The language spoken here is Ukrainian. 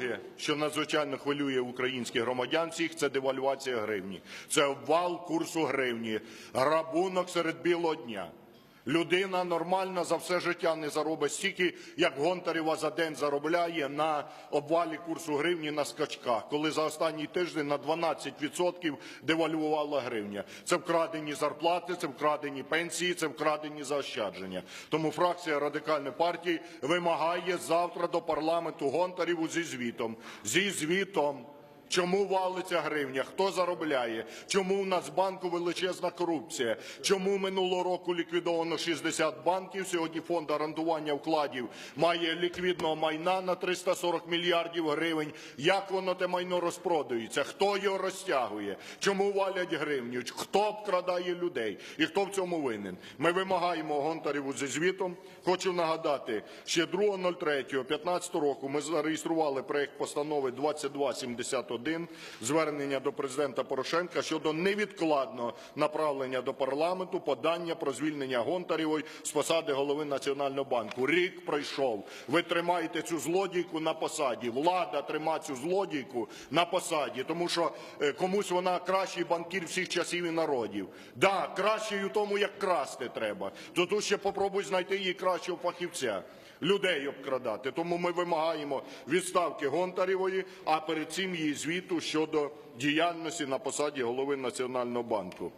Друге, що надзвичайно хвилює українських громадян всіх, це девальвація гривні. Це обвал курсу гривні, грабунок серед білого дня. Людина нормальна за все життя не заробить стільки, як Гонтарєва за день заробляє на обвалі курсу гривні на скачках, коли за останній тиждень на 12% девальвувала гривня. Це вкрадені зарплати, це вкрадені пенсії, це вкрадені заощадження. Тому фракція радикальної партії вимагає завтра до парламенту Гонтарєву зі звітом. Зі звітом. Чому валиться гривня? Хто заробляє? Чому в Нацбанку величезна корупція? Чому минулого року ліквідовано 60 банків? Сьогодні фонд гарантування вкладів має ліквідного майна на 340 мільярдів гривень. Як воно те майно розпродується? Хто його розтягує? Чому валять гривню? Хто обкрадає людей? І хто в цьому винен? Ми вимагаємо Гонтареву зі звітом. Хочу нагадати, ще 2.03.15 року ми зареєстрували проект постанови 2271 звернення до президента Порошенка щодо невідкладного направлення до парламенту подання про звільнення Гонтарєвої з посади голови Національного банку. Рік пройшов. Ви тримаєте цю злодійку на посаді. Влада тримає цю злодійку на посаді, тому що е, комусь вона кращий банкір всіх часів і народів. Да, кращий у тому, як красти треба. То тут ще попробуй знайти її кращого фахівця людей обкрадати. Тому ми вимагаємо відставки Гонтарєвої, а перед цим її звіту щодо діяльності на посаді голови Національного банку.